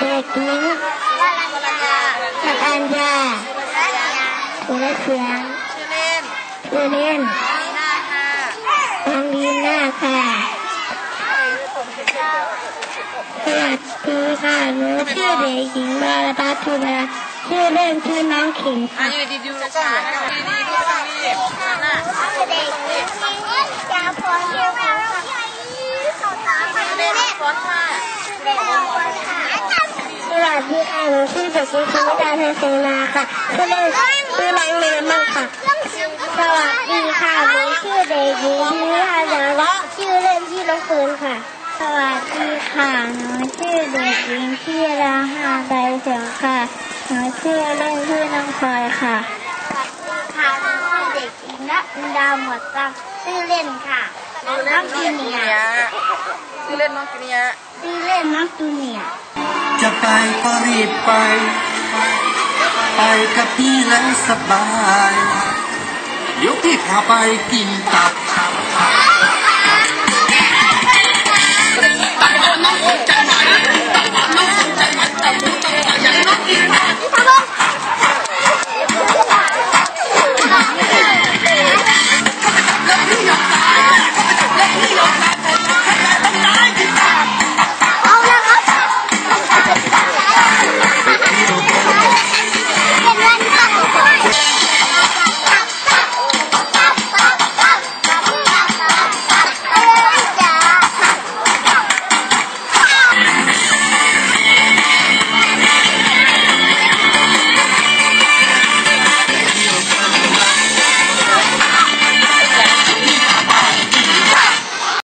เด็กหญิงนักอัญญาสุรเสียงชื่อเล่นชื่อเล่นลีน่าค่ะน้องลีน่าค่ะสวัสดีค่ะหนูชื่อเด็กหญิงวรพัฒน์ทุนาชื่อเล่นชื่อน้องขิงค่ะ ยืนดีดูช้าดีดีดูตรงนี้น่ะ เด็กหญิงยาพรเยี่ยมค่ะ เล่นฟอนค่ะ สวัสดีค่ะหนูชื่อเด็กหญิงธรรมดาเทเสนาค่ะชื่อเล่นชื่อน้องเมย์มั่งค่ะ สวัสดีค่ะหนูชื่อเด็กหญิงพิมพ์ดาวชื่อเล่นชื่อน้องปืนค่ะ สวัสดีค่ะหนูชื่อเด็กหญิงที่ราหาใบเสียงค่ะหนูชื่อเล่นชื่อน้องพลอยค่ะ สวัสดีค่ะหนูชื่อเด็กหญิงนักดาวหมวดตังชื่อเล่นค่ะน้องจูเนียร์ชื่อเล่นน้องกินียชื่อเล่นน้องจูเนียร์ จะไปก็รีบไป ไปกับพี่แล้วสบาย เดี๋ยวพี่พาไปกินตับ